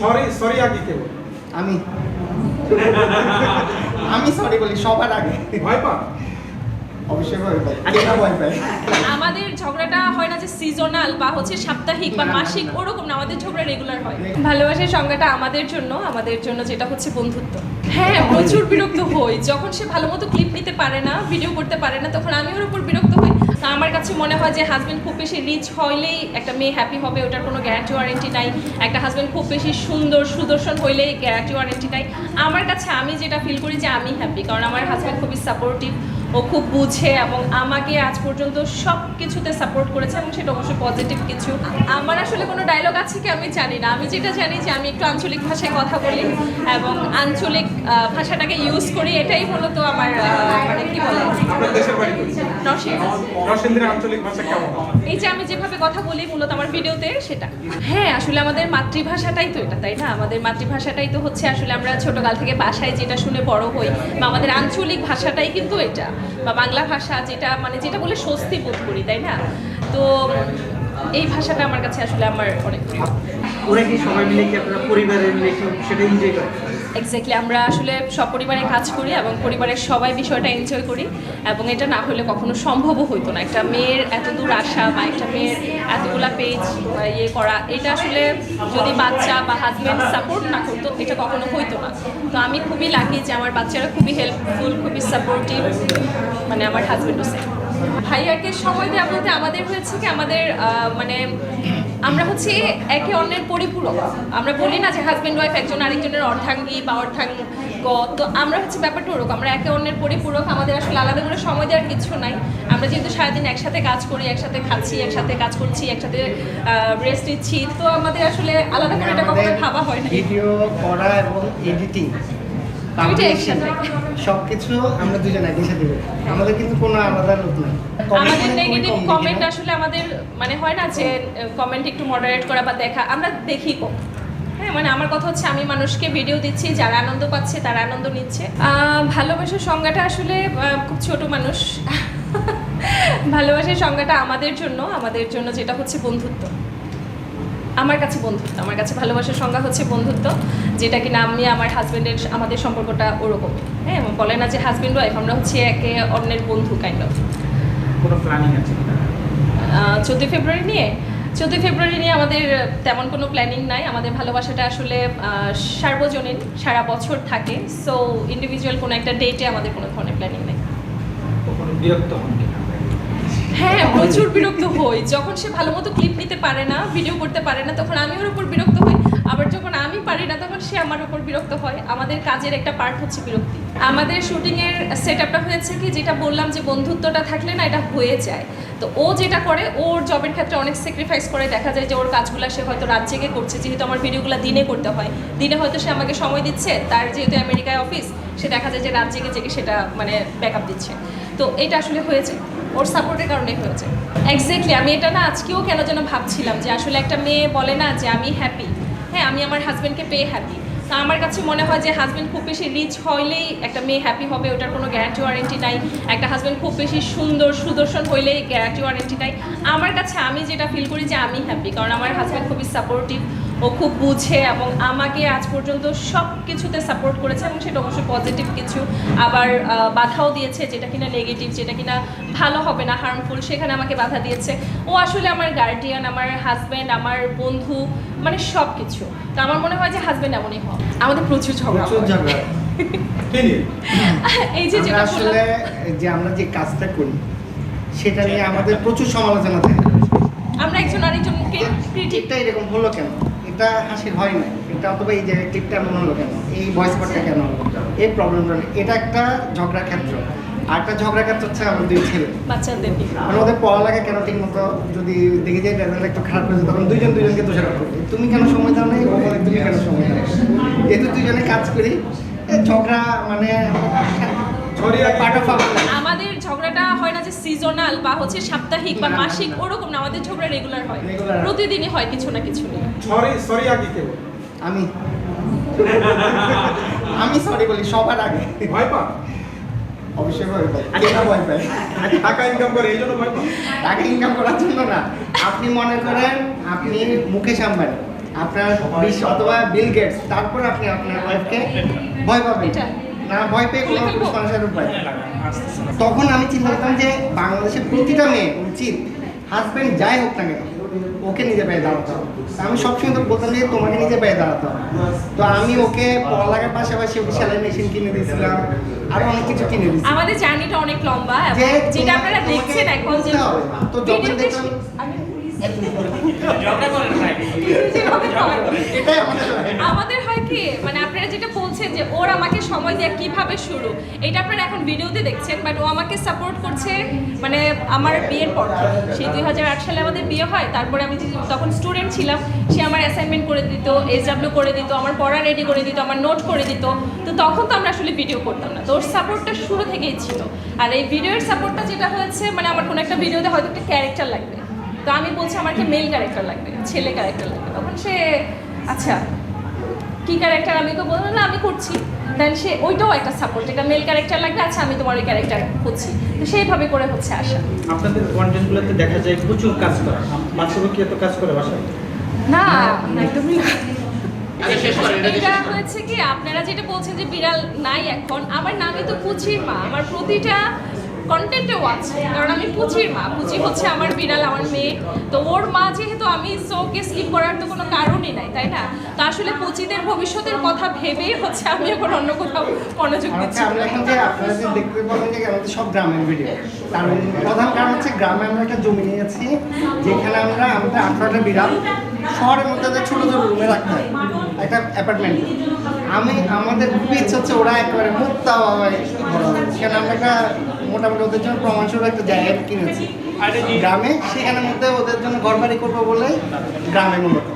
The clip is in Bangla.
সরি সরি আগে কে বলে? আমি। আমি সরি বলি সবার আগে। ভয় পা অবশ্যই ভয় পাই। কেনা ভয় পাই? আমাদের ঝগড়াটা হয় না যে সিজনাল বা হচ্ছে সাপ্তাহিক বা মাসিক ওরকম না আমাদের ঝগড়া রেগুলার হয়। ভালোবাসার সংজ্ঞাটা আমাদের জন্য আমাদের জন্য যেটা হচ্ছে বন্ধুত্ব। হ্যাঁ প্রচুর বিরক্ত হই। যখন সে ভালো মতো ক্লিপ নিতে পারে না ভিডিও করতে পারে না তখন আমি ওর উপর বিরক্ত হই। তা আমার কাছে মনে হয় যে হাজব্যান্ড খুব বেশি রিচ হইলেই একটা মেয়ে হ্যাপি হবে, ওটার কোনো গ্যারান্টি ওয়ারেন্টি নাই। একটা হাজব্যান্ড খুব বেশি সুন্দর সুদর্শন হইলেই গ্যারান্টি ওয়ারেন্টি নাই। আমার কাছে আমি যেটা ফিল করি যে আমি হ্যাপি কারণ আমার হাজব্যান্ড খুবই সাপোর্টিভ ও খুব বুঝে এবং আমাকে আজ পর্যন্ত সব কিছুতে সাপোর্ট করেছে এবং সেটা অবশ্যই পজিটিভ কিছু। আমার আসলে কোনো ডায়লগ আছে কি আমি জানি না। আমি যেটা জানি যে আমি একটু আঞ্চলিক ভাষায় কথা বলি এবং আঞ্চলিক ভাষাটাকে ইউজ করি এটাই মূলত আমার মানে কি বলে? এই যে আমি যেভাবে কথা বলি মূলত আমার ভিডিওতে সেটা। হ্যাঁ আসলে আমাদের মাতৃভাষাটাই তো এটা তাই না? আমাদের মাতৃভাষাটাই তো হচ্ছে আসলে আমরা ছোটকাল থেকে বাসায় যেটা শুনে বড় হই বা আমাদের আঞ্চলিক ভাষাটাই কিন্তু এটা। বা বাংলা ভাষা যেটা মানে যেটা বলে স্বস্তি বোধ করি, তাই না? তো এই ভাষাটা আমার কাছে আসলে আমার অনেক আপনারা পরিবারের সেটা এনজয় করে? এক্স্যাক্টলি আমরা আসলে সপরিবারে কাজ করি এবং পরিবারের সবাই বিষয়টা এনজয় করি এবং এটা না হলে কখনো সম্ভবও হইতো না। একটা মেয়ের এত দূর আসা বা একটা মেয়ের এতগুলা পেজ ইয়ে করা, এটা আসলে যদি বাচ্চা বা হাজব্যান্ড সাপোর্ট না করতো, এটা কখনো হইতো না। তো আমি খুবই লাকি যে আমার বাচ্চারা খুবই হেল্পফুল খুবই সাপোর্টিভ মানে আমার হাজব্যান্ডও সেম ভাইয়াকে সময় দেওয়া বলতে আমাদের হয়েছে কি, আমাদের মানে আমরা হচ্ছে একে অন্যের পরিপূরক। আমরা বলি না যে হাজব্যান্ড ওয়াইফ একজন আরেকজনের অর্ধাঙ্গী বা অর্ধাঙ্গ তো আমরা হচ্ছে ব্যাপারটা ওরকম আমরা একে অন্যের পরিপূরক আমাদের আসলে আলাদা করে সময় দেওয়ার কিছু নাই। আমরা যেহেতু সারাদিন একসাথে কাজ করি একসাথে খাচ্ছি একসাথে কাজ করছি একসাথে রেস্ট নিচ্ছি তো আমাদের আসলে আলাদা করে এটা কখনো ভাবা হয় না ভিডিও করা এবং এডিটিং দুইটা একসাথে। সব আমরা দুজন একই সাথে আমাদের কিন্তু কোনো আলাদা লোক নাই। আমাদের নেগেটিভ দেখি কমেন্ট আসলে আমাদের মানে হয় না যে কমেন্ট একটু মডারেট করা বা দেখা আমরা দেখি কম হ্যাঁ মানে আমার কথা হচ্ছে আমি মানুষকে ভিডিও দিচ্ছি যারা আনন্দ পাচ্ছে তারা আনন্দ নিচ্ছে। ভালোবাসার সংজ্ঞাটা আসলে খুব ছোট মানুষ। ভালোবাসার সংজ্ঞাটা আমাদের জন্য আমাদের জন্য যেটা হচ্ছে বন্ধুত্ব। আমার কাছে বন্ধুত্ব আমার কাছে ভালোবাসার সংজ্ঞা হচ্ছে বন্ধুত্ব যেটা কিনা আমি আমার হাজব্যান্ডের আমাদের সম্পর্কটা ওরকমই হ্যাঁ বলে না যে হাজব্যান্ড ওয়াইফ আমরা হচ্ছে একে অন্যের বন্ধু কাইন্ড অফ কোনো প্ল্যানিং আছে কিনা? চোদ্দোই ফেব্রুয়ারি নিয়ে? চোদ্দই ফেব্রুয়ারি নিয়ে আমাদের তেমন কোনো প্ল্যানিং নাই। আমাদের ভালোবাসাটা আসলে সার্বজনীন সারা বছর থাকে। সো ইন্ডিভিজুয়াল কোনো একটা ডেটে আমাদের কোনো ধরনের প্ল্যানিং নেই। বিরক্ত হন হ্যাঁ প্রচুর বিরক্ত হই। যখন সে ভালো মতো ক্লিপ নিতে পারে না ভিডিও করতে পারে না তখন আমি ওর উপর বিরক্ত হই। আবার যখন আমি পারি না, তখন সে আমার উপর বিরক্ত হয়। আমাদের কাজের একটা পার্ট হচ্ছে বিরক্তি। আমাদের শুটিংয়ের সেট আপটা হয়েছে কি, যেটা বললাম যে বন্ধুত্বটা থাকলে না এটা হয়ে যায়। তো ও যেটা করে, ওর জবের ক্ষেত্রে অনেক স্যাক্রিফাইস করে। দেখা যায় যে ওর কাজগুলো সে হয়তো রাত জেগে করছে, যেহেতু আমার ভিডিওগুলো দিনে করতে হয়। দিনে হয়তো সে আমাকে সময় দিচ্ছে, তার যেহেতু আমেরিকায় অফিস সে দেখা যায় যে রাত জেগে জেগে সেটা মানে ব্যাকআপ দিচ্ছে। তো এটা আসলে হয়েছে। ওর সাপোর্টের কারণে হয়েছে। এক্স্যাক্টলি আমি এটা না আজকেও কেন যেন ভাবছিলাম যে আসলে একটা মেয়ে বলে না যে আমি হ্যাপি হ্যাঁ আমি আমার হাজব্যান্ডকে পেয়ে হ্যাপি তা আমার কাছে মনে হয় যে হাজব্যান্ড খুব বেশি রিচ হইলেই একটা মেয়ে হ্যাপি হবে, ওটার কোনো গ্যারান্টি ওয়ারেন্টি নাই। একটা হাজব্যান্ড খুব বেশি সুন্দর সুদর্শন হইলেই গ্যারান্টি ওয়ারেন্টি নাই। আমার কাছে আমি যেটা ফিল করি যে আমি হ্যাপি কারণ আমার হাজব্যান্ড খুবই সাপোর্টিভ ও খুব বুঝে এবং আমাকে আজ পর্যন্ত সব কিছুতে সাপোর্ট করেছে এবং সেটা অবশ্যই পজিটিভ কিছু। আবার বাধাও দিয়েছে যেটা কিনা নেগেটিভ যেটা কিনা ভালো হবে না হার্মফুল সেখানে আমাকে বাধা দিয়েছে। ও আসলে আমার গার্ডিয়ান আমার হাজব্যান্ড আমার বন্ধু মানে সব কিছু তো আমার মনে হয় যে হাজব্যান্ড এমনই হয় আমাদের প্রচুর ঝগড়া এই যে যেটা আসলে যে আমরা যে কাজটা করি সেটা নিয়ে আমাদের প্রচুর সমালোচনা থাকে। আমরা একজন আরেকজনকে ক্রিটিক ক্লিপটা এরকম হলো কেন? এটা হাসির হয় না এটা অথবা এই যে ক্লিপটা এমন হলো কেন? এই ভয়েস পার্টটা কেন হলো? এই প্রবলেমটা এটা একটা ঝগড়া ক্ষেত্র। আর একটা ঝগড়া ক্ষেত্র হচ্ছে আমার দুই ছেলে। বাচ্চাদের মানে ওদের পড়ালেখা কেন ঠিক মতো যদি দেখে যায় রেজাল্ট একটু খারাপ হয়েছে তখন দুইজন দুইজনকে দোষারোপ করবে। তুমি কেন সময় দাও নাই? ও বলে তুমি কেন সময় দাও? যেহেতু দুইজনে কাজ করি ঝগড়া মানে পার্ট অফ আমাদের ঝগড়াটা হয় না যে সিজনাল বা হচ্ছে সাপ্তাহিক বা মাসিক ওরকম না আমাদের ঝগড়া রেগুলার হয়। প্রতিদিনই হয় কিছু না কিছু নিয়ে। সরি সরি আগে কে বলে? আমি। আমি সরি বলি সবার আগে। ভয় পা অবশ্যই ভয় পাই কেনা ভয় পাই? টাকা ইনকাম করে এই জন্য ভয় পা টাকা ইনকাম করার জন্য না। আপনি মনে করেন আপনি মুকেশ আম্বানি আপনার বিশ্ব অথবা বিল গেটস তারপর আপনি আপনার ওয়াইফকে ভয় পাবেন। এটা। না ভয় পেয়ে কোনো খুলে উপায় তখন আমি চিন্তা করতাম যে বাংলাদেশের প্রতিটা মেয়ে উচিত হাজব্যান্ড যাই হোক না কেন ওকে নিজে পায়ে দাঁড়াতে হবে। আমি সবসময় তো বলতাম যে তোমাকে নিজে পায়ে দাঁড়াতে হবে। তো আমি ওকে পড়ালেখার পাশাপাশি ওকে সেলাই মেশিন কিনে দিয়েছিলাম আরও অনেক কিছু কিনে দিয়েছি আমাদের জার্নিটা অনেক লম্বা যেটা আপনারা দেখছেন এখন যে তো যখন দেখলাম- আমাদের আমাদের হয় কি মানে যে ওর আমাকে সময় দেওয়া কীভাবে শুরু। এটা আপনারা এখন ভিডিওতে দেখছেন বাট ও আমাকে সাপোর্ট করছে মানে আমার বিয়ের পর। সেই দুই সালে আমাদের বিয়ে হয়, তারপরে আমি তখন স্টুডেন্ট ছিলাম, সে আমার অ্যাসাইনমেন্ট করে দিত এস ডাব্লিউ করে দিত, আমার পড়া রেডি করে দিত, আমার নোট করে দিত। তো তখন তো আমরা আসলে ভিডিও করতাম না। তো ওর সাপোর্টটা শুরু থেকেই ছিল। আর এই ভিডিওর সাপোর্টটা যেটা হয়েছে মানে আমার কোনো একটা ভিডিওতে হয়তো একটা ক্যারেক্টার লাগবে। তো আমি বলছি আমার কি মেল ক্যারেক্টার লাগবে, ছেলে ক্যারেক্টার লাগবে। তখন সে আচ্ছা কি ক্যারেক্টার আমি তো বললাম না আমি করছি। দেন সে ওইটাও একটা সাপোর্ট একটা মেল ক্যারেক্টার লাগবে আচ্ছা আমি তোমার ওই ক্যারেক্টার করছি তো সেইভাবে করে হচ্ছে আসা আপনাদের কন্টেন্টগুলোতে দেখা যায় প্রচুর কাজ করা। বাচ্চারা কি এত কাজ করে বাসায়? না একদমই না। এটা হয়েছে কি আপনারা যেটা বলছেন যে বিড়াল নাই এখন আমার নামই তো কুচির মা। আমার প্রতিটা কন্টেন্টেও আছে। কারণ আমি পুচির মা। পুচি হচ্ছে আমার বিড়াল আমার মেয়ে। তো ওর মা যেহেতু আমি সোকে স্লিপ করার তো কোনো কারণই নাই তাই না? তো আসলে পুচিদের ভবিষ্যতের কথা ভেবেই হচ্ছে আমি এখন অন্য কোথাও মনোযোগ দিচ্ছি। আমরা এখন যে আপনারা যে দেখতে পাবেন যে আমাদের সব গ্রামের ভিডিও তার প্রধান কারণ হচ্ছে গ্রামে আমরা একটা জমি নিয়েছি যেখানে আমরা আমাদের আঠারোটা বিড়াল। শহরের মধ্যে ছোটো ছোটো রুমে রাখতে হয় একটা অ্যাপার্টমেন্ট আমি আমাদের খুবই ইচ্ছা হচ্ছে ওরা একেবারে মুক্তা হয় সেখানে আমরা একটা মোটামুটি ওদের জন্য প্রমাণস্বরূপ একটা জায়গা কিনেছি। গ্রামে সেখানের মধ্যে ওদের জন্য ঘর বাড়ি করব বলে গ্রামে মূলত।